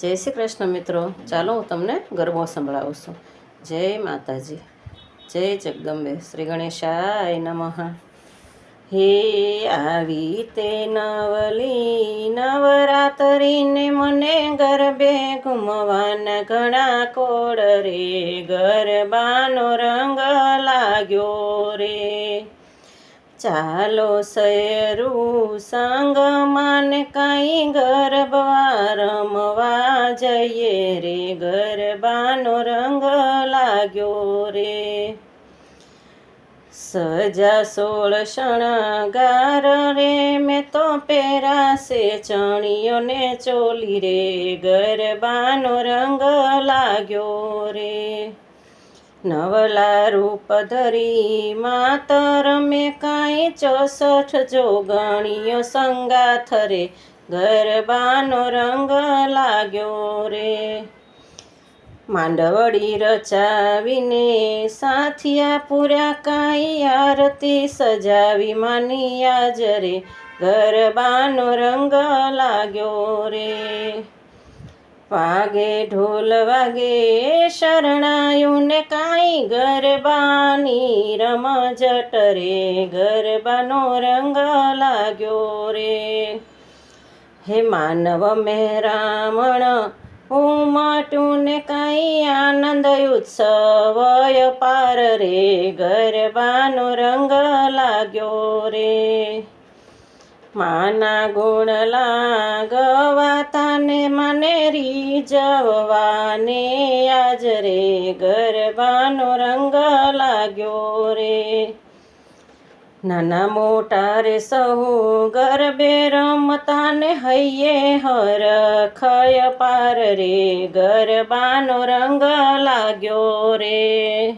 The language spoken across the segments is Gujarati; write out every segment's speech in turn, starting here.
જય શ્રી કૃષ્ણ મિત્રો. ચાલો હું તમને ગરબો સંભળાવું છું. જય માતાજી. જય જગદંબે. શ્રી ગણેશાય નમઃ. હે આવી તે નવલી નવરાતરીને મને ગરબે ઘૂમવાના ઘણા કોડ રે. ગરબાનો રંગ લાગ્યો રે. ચાલો સયરું સંગ માન કાંઈ ગરબા રંગ લાગ્યો રે. સજા સોળ શણગાર રે. મેં તો પહેરાશે ચણિયોને ચોલી રે. ગરબાનો રંગ લાગ્યો રે. નવલા રૂપ ધરી માતર મેં કાંઈ ચોસઠ જોગણીઓ સંગાથ રે. ગરબાનો રંગ લાગ્યો રે. માંડવડી રચાવીને સાથિયા પૂર્યા કાંઈ આરતી સજાવી માનિયા જરે ગરબાનો રંગ લાગ્યો રે. વાગે ઢોલ વાગે શરણાયુને કાંઈ ગરબાની રમઝટ રે. ગરબાનો રંગ લાગ્યો રે. હે માનવ મેરામણ ઉમટું ને કઈ આનંદ ઉત્સવ પાર રે, ગરબાનો રંગ લાગ્યો રે. માના ગુણ લાગવાતા ને મને રીજવાને આજ રે, ગરબાનો રંગ લાગ્યો રે. નાના મોટા રે સહુ ગરબે રમતા ને હૈયે હર ખય પાર રે ગરબાનો રંગ લાગ્યો રે.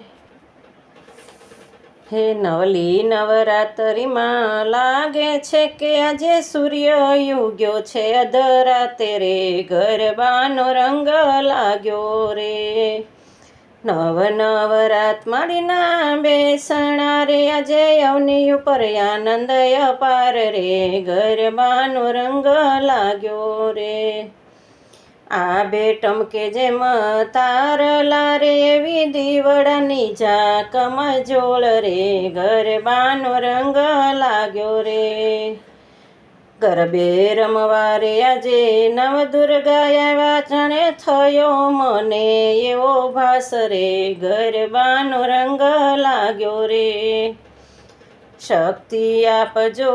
હે નવલી નવરાત્રિમાં લાગે છે કે આજે સૂર્ય યુગ્યો છે અધરાતે રે ગરબાનો રંગ લાગ્યો રે. નવ નવરાત માડીના બેસણા રે આજે અવની ઉપર આનંદ અપાર રે ગરબાનો રંગ લાગ્યો રે આ બેટમ કે જેમ તારલા લારે એવી દીવડાની ઝાકમ જોળ રે ગરબાનો રંગ લાગ્યો રે ગરબે રમવારે આજે નવ દુર્ગા આવ્યા જાણે થયો મને એવો ભાસ રે, ગરબાનો રંગ લાગ્યો રે. શક્તિ આપજો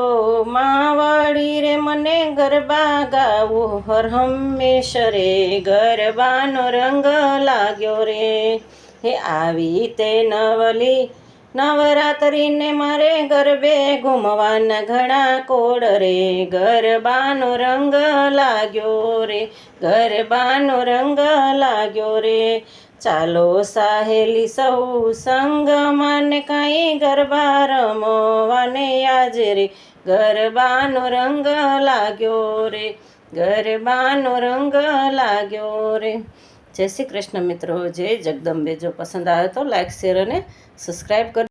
માવાળી રે, મને ગરબા ગાવો હર હંમેશ રે, ગરબાનો રંગ લાગ્યો રે. હે આવી તે નવલી નવરાત્રિને મારે ગરબે ઘૂમવાના ઘણા કોડ રે. ગરબાનો રંગ લાગ્યો રે, ગરબાનો રંગ લાગ્યો રે. ચાલો સાહેલી સૌ સંગ મને કાંઈ ગરબા રમવાને આજ રે. ગરબાનો રંગ લાગ્યો રે, ગરબાનો રંગ લાગ્યો રે. જય શ્રી કૃષ્ણ મિત્રો. જય જગદંબે. જો પસંદ આવ્યો તો લાઈક શેર અને સબસ્ક્રાઈબ કર